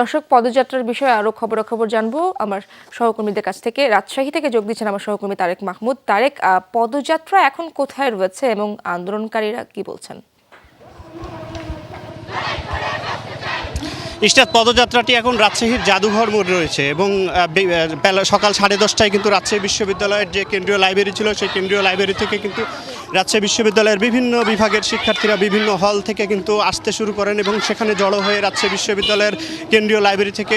দর্শক, পদযাত্রার বিষয়ে আরও খবরাখবর জানব। আমার সহকর্মীদের কাছ থেকে রাজশাহী থেকে যোগ দিচ্ছেন আমার সহকর্মী তারেক মাহমুদ। তারেক পদযাত্রা এখন কোথায় রয়েছে এবং আন্দোলনকারীরা কি বলছেন? ইস্টাত পদযাত্রাটি এখন রাজশাহীর জাদুঘর মোড়ে রয়েছে এবং বেলা সকাল সাড়ে দশটায় কিন্তু রাজশাহী বিশ্ববিদ্যালয়ের যে কেন্দ্রীয় লাইব্রেরি ছিল, সেই কেন্দ্রীয় লাইব্রেরি থেকে কিন্তু রাজশাহী বিশ্ববিদ্যালয়ের বিভিন্ন বিভাগের শিক্ষার্থীরা বিভিন্ন হল থেকে কিন্তু আসতে শুরু করেন এবং সেখানে জড়ো হয়ে রাজশাহী বিশ্ববিদ্যালয়ের কেন্দ্রীয় লাইব্রেরি থেকে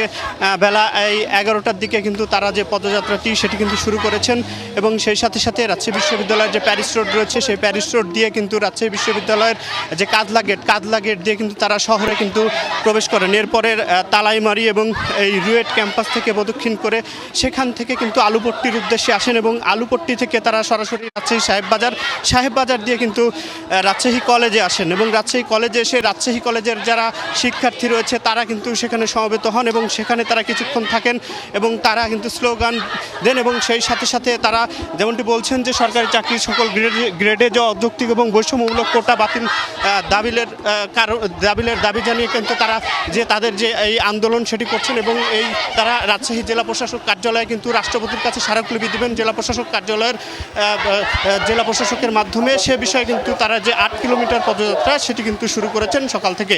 বেলা এই এগারোটার দিকে কিন্তু তারা যে পদযাত্রাটি সেটি কিন্তু শুরু করেছেন এবং সেই সাথে সাথে রাজশাহী বিশ্ববিদ্যালয়ের যে প্যারিস রোড রয়েছে, সেই প্যারিস রোড দিয়ে কিন্তু রাজশাহী বিশ্ববিদ্যালয়ের যে কাদলা গেট কাদলা গেট দিয়ে কিন্তু তারা শহরে কিন্তু প্রবেশ করেন। এরপরে তালাইমারি এবং এই রুয়েট ক্যাম্পাস থেকে প্রদক্ষিণ করে সেখান থেকে কিন্তু আলুপট্টির উদ্দেশ্যে আসেন এবং আলুপট্টি থেকে তারা সরাসরি রাজশাহী সাহেববাজার সাহেববাজার দিয়ে কিন্তু রাজশাহী কলেজে আসেন এবং রাজশাহী কলেজে এসে রাজশাহী কলেজের যারা শিক্ষার্থী রয়েছে, তারা কিন্তু সেখানে সমবেত হন এবং সেখানে তারা কিছুক্ষণ থাকেন এবং তারা কিন্তু স্লোগান দেন এবং সেই সাথে সাথে তারা যেমনটি বলছেন যে সরকারি চাকরির সকল গ্রেডে গ্রেডে যে অযৌক্তিক এবং বৈষম্যমূলক কোটা বাতিল দাবিলের কারণ, দাবিলের দাবি জানিয়ে কিন্তু তারা যে তাদের যে এই আন্দোলন সেটি করছেন এবং এই তারা রাজশাহী জেলা প্রশাসক কার্যালয়ে কিন্তু রাষ্ট্রপতির কাছে স্মারকলিপি দেবেন। জেলা প্রশাসক কার্যালয়ের জেলা প্রশাসকের মাধ্যমে সে বিষয়ে কিন্তু তারা যে আট কিলোমিটার পদযাত্রা, সেটি কিন্তু শুরু করেছেন সকাল থেকে।